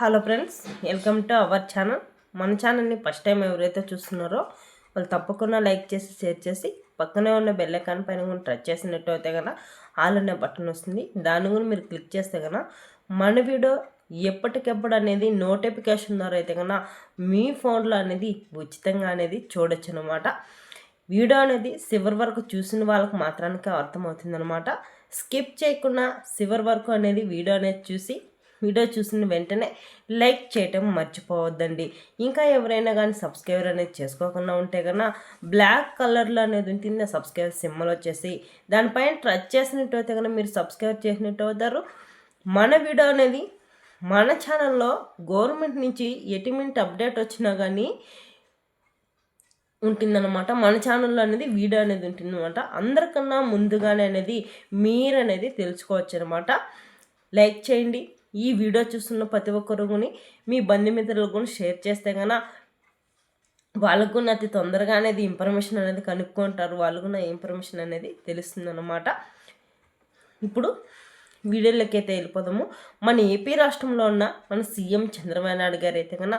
Hello friends welcome to our channel. మన ఛానల్ని first time ఎవరైతే చూస్తున్నారో వాళ్ళు తప్పకుండా లైక్ చేసి షేర్ చేసి పక్కనే ఉన్న బెల్ ఐకాన్ పైన కూడా టచ్ చేసినట్టు అయితే కనుక ఆల్ అనే బటన్ వస్తుంది. దాని కూడా మీరు క్లిక్ చేస్తే కనుక మన వీడియో ఎప్పటికెప్పుడు అనేది నోటిఫికేషన్ ద్వారా అయితే కనుక మీ ఫోన్లో అనేది ఉచితంగా అనేది చూడొచ్చు అనమాట వీడియో అనేది చివరి వరకు చూసిన వాళ్ళకి మాత్రానికి అర్థమవుతుంది అనమాట స్కిప్ చేయకుండా చివరి వరకు అనేది వీడియో అనేది చూసి వీడియో చూసిన వెంటనే లైక్ చేయటం మర్చిపోవద్దండి. ఇంకా ఎవరైనా కానీ సబ్స్క్రైబర్ అనేది చేసుకోకుండా ఉంటే కన్నా బ్లాక్ కలర్లో అనేది ఉంటుంది సబ్స్క్రైబర్ సింబల్ వచ్చేసి దానిపైన టచ్ చేసినట్టు అయితే కనుక మీరు సబ్స్క్రైబ్ చేసినట్టు అవుతారు. మన వీడియో అనేది మన ఛానల్లో గవర్నమెంట్ నుంచి ఎటువంటి అప్డేట్ వచ్చినా కానీ ఉంటుందన్నమాట. మన ఛానల్లో అనేది వీడియో అనేది ఉంటుందన్నమాట. అందరికన్నా ముందుగానే అనేది మీరు అనేది తెలుసుకోవచ్చు అనమాట లైక్ చేయండి. ఈ వీడియో చూస్తున్న ప్రతి ఒక్కరు కూడా మీ బంధుమిత్రులకు కూడా షేర్ చేస్తే కన్నా వాళ్ళకు కూడా అతి తొందరగా అనేది ఇన్ఫర్మేషన్ అనేది కనుక్కుంటారు. వాళ్ళకు నా ఇన్ఫర్మేషన్ అనేది తెలుస్తుందన్నమాట ఇప్పుడు వీడియోలోకి అయితే వెళ్ళిపోదాము. మన ఏపీ రాష్ట్రంలో ఉన్న మన సీఎం చంద్రబాబు నాయుడు గారు అయితే కన్నా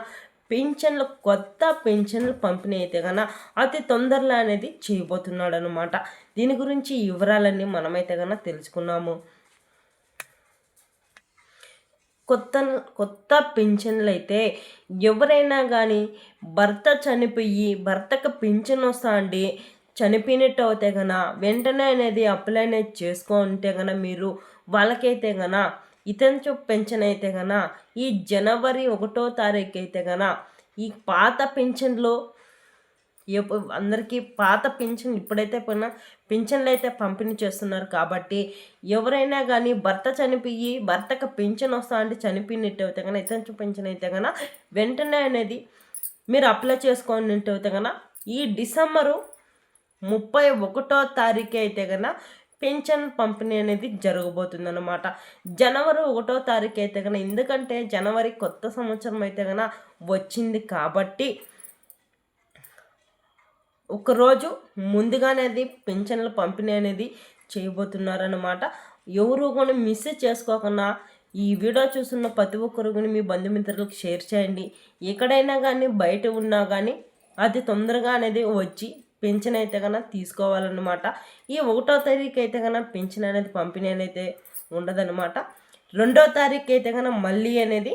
పెన్షన్లు కొత్త పెన్షన్లు పంపిణీ అయితే కన్నా అతి తొందరలో అనేది చేయబోతున్నాడు అనమాట దీని గురించి వివరాలన్నీ మనమైతే కన్నా తెలుసుకున్నాము. కొత్త కొత్త పింఛన్లు అయితే ఎవరైనా కానీ భర్త చనిపోయి భర్తకు పింఛన్ వస్తా అండి చనిపోయినట్టు అవుతే గన వెంటనే అనేది అప్లై అనేది చేసుకుంటే గన మీరు వాళ్ళకైతే కన ఇతను పెన్షన్ అయితే గన ఈ జనవరి ఒకటో తారీఖు అయితే కన ఈ పాత పెన్షన్లో అందరికీ పాత పింఛన్ ఇప్పుడైతే పోయినా పింఛన్లు అయితే పంపిణీ చేస్తున్నారు కాబట్టి ఎవరైనా కానీ భర్త చనిపోయి భర్తకు పింఛన్ వస్తా అంటే చనిపోయినట్టు అయితే కానీ ఇతను పింఛన్ అయితే కన్నా వెంటనే అనేది మీరు అప్లై చేసుకున్నట్టు అయితే కన్నా ఈ డిసెంబరు ముప్పై ఒకటో తారీఖు అయితే కన్నా పెన్షన్ పంపిణీ అనేది జరగబోతుంది అనమాట జనవరి ఒకటో తారీఖు అయితే కన్నా ఎందుకంటే జనవరి కొత్త సంవత్సరం అయితే కన్నా వచ్చింది కాబట్టి ఒకరోజు ముందుగానే అది పెన్షన్ల పంపిణీ అనేది చేయబోతున్నారన్నమాట. ఎవరు కూడా మిస్ చేసుకోకుండా ఈ వీడియో చూస్తున్న ప్రతి ఒక్కరు కూడా మీ బంధుమిత్రులకు షేర్ చేయండి. ఎక్కడైనా కానీ బయట ఉన్నా కానీ అది తొందరగా అనేది వచ్చి పెన్షన్ అయితే కన్నా తీసుకోవాలన్నమాట. ఈ ఒకటో తారీఖు అయితే కన్నా పెన్షన్ అనేది పంపిణీ అనేది ఉండదన్నమాట. రెండో తారీఖు అయితే కన్నా మళ్ళీ అనేది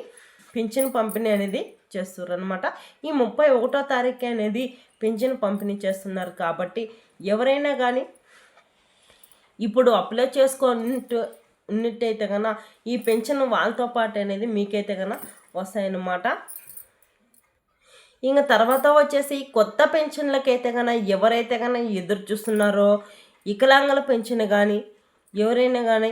పింఛన్ పంపిణీ అనేది చేస్తున్నారు అనమాట ఈ ముప్పై ఒకటో తారీఖు అనేది పింఛన్ పంపిణీ చేస్తున్నారు కాబట్టి ఎవరైనా కానీ ఇప్పుడు అప్లై చేసుకున్నట్టు ఉన్నట్టయితే కన్నా ఈ పెన్షన్ వాళ్ళతో పాటు అనేది మీకైతే కన్నా వస్తాయన్నమాట. ఇంకా తర్వాత వచ్చేసి కొత్త పెన్షన్లకైతే కన్నా ఎవరైతే కన్నా ఎదురు చూస్తున్నారో వికలాంగుల పెన్షన్ కానీ ఎవరైనా కానీ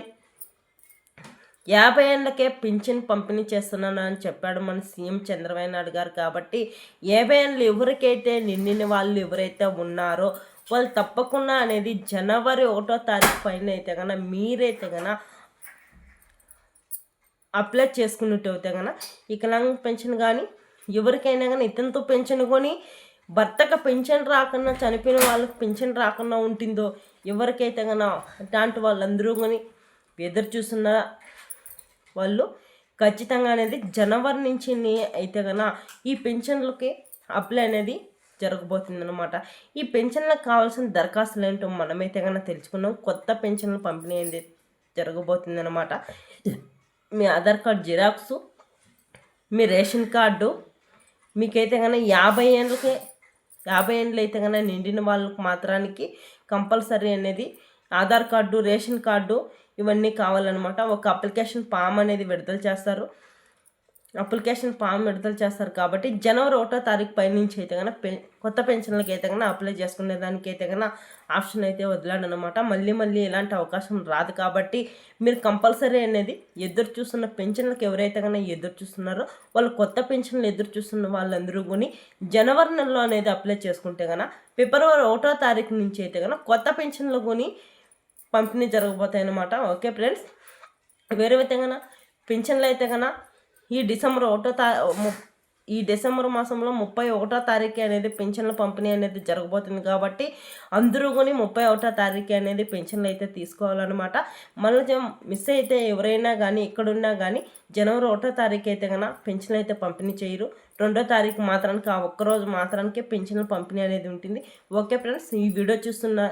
యాభై ఏళ్ళకే పింఛన్ పంపిణీ చేస్తున్నాను అని చెప్పాడు మన సీఎం చంద్రబాబు నాయుడు గారు కాబట్టి యాభై ఏళ్ళు ఎవరికైతే నిండిన వాళ్ళు ఎవరైతే ఉన్నారో వాళ్ళు తప్పకుండా అనేది జనవరి ఒకటో తారీఖు పైన అయితే కన్నా మీరైతే కన అప్లై చేసుకున్నట్టు అయితే కన్నా వికలాంగ పెన్షన్ కానీ ఎవరికైనా కానీ ఇతనితో పెన్షన్ కొని భర్తకు పెన్షన్ రాకుండా చనిపోయిన వాళ్ళకి పెన్షన్ రాకుండా ఉంటుందో ఎవరికైతే కన్నా అట్లాంటి వాళ్ళందరూ కానీ ఎదురు చూస్తున్న వాళ్ళు ఖచ్చితంగా అనేది జనవరి నుంచి అయితే కన్నా ఈ పెన్షన్లకి అప్లై అనేది జరగబోతుందన్నమాట. ఈ పెన్షన్లకు కావాల్సిన దరఖాస్తులు ఏంటో మనమైతే కన్నా తెలుసుకున్నాం. కొత్త పెన్షన్లు పంపిణీ అనేది జరగబోతుందన్నమాట. మీ ఆధార్ కార్డ్ జిరాక్స్ మీ రేషన్ కార్డు మీకైతే కన్నా యాభై ఏళ్ళకి యాభై ఏళ్ళు అయితే కన్నా నిండిన వాళ్ళకి మాత్రానికి కంపల్సరీ అనేది ఆధార్ కార్డు రేషన్ కార్డు ఇవన్నీ కావాలన్నమాట. ఒక అప్లికేషన్ ఫామ్ అనేది విడుదల చేస్తారు. అప్లికేషన్ ఫామ్ విడుదల చేస్తారు కాబట్టి జనవరి ఒకటో తారీఖు పై నుంచి అయితే కన్నా పె కొత్త పెన్షన్లకి అయితే కన్నా అప్లై చేసుకునే దానికి అయితే కన్నా ఆప్షన్ అయితే వదిలాడనమాట మళ్ళీ మళ్ళీ ఇలాంటి అవకాశం రాదు కాబట్టి మీరు కంపల్సరీ అనేది ఎదురు చూస్తున్న పెన్షన్లకు ఎవరైతే కన్నా ఎదురు చూస్తున్నారో వాళ్ళు కొత్త పెన్షన్లు ఎదురు చూస్తున్న వాళ్ళందరూ కొని జనవరి నెలలో అనేది అప్లై చేసుకుంటే కన్నా ఫిబ్రవరి ఒకటో తారీఖు నుంచి అయితే కన్నా కొత్త పెన్షన్లు కొని పంపిణీ జరగబోతాయి అన్నమాట ఓకే ఫ్రెండ్స్? వేరే విధంగా పెన్షన్లు అయితే కన్నా ఈ డిసెంబర్ ఒకటో తా ఈ డిసెంబర్ మాసంలో ముప్పై ఒకటో తారీఖు అనేది పెన్షన్ల పంపిణీ అనేది జరగబోతుంది కాబట్టి అందరూ కొని ముప్పై ఒకటో తారీఖు అనేది పెన్షన్లు అయితే తీసుకోవాలన్నమాట. మళ్ళీ మిస్ అయితే ఎవరైనా కానీ ఇక్కడున్నా కానీ జనవరి ఒకటో తారీఖు అయితే కన్నా పెన్షన్లు అయితే పంపిణీ చేయరు. రెండో తారీఖు మాత్రానికి ఆ ఒక్కరోజు మాత్రానికే పెన్షన్ల పంపిణీ అనేది ఉంటుంది. Okay friends? ఈ వీడియో చూస్తున్న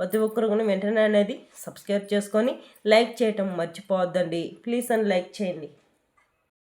ప్రతి ఒక్కరు కూడా వెంటనే అనేది సబ్స్క్రైబ్ చేసుకొని లైక్ చేయటం మర్చిపోవద్దండి. ప్లీజ్ అని లైక్ చేయండి.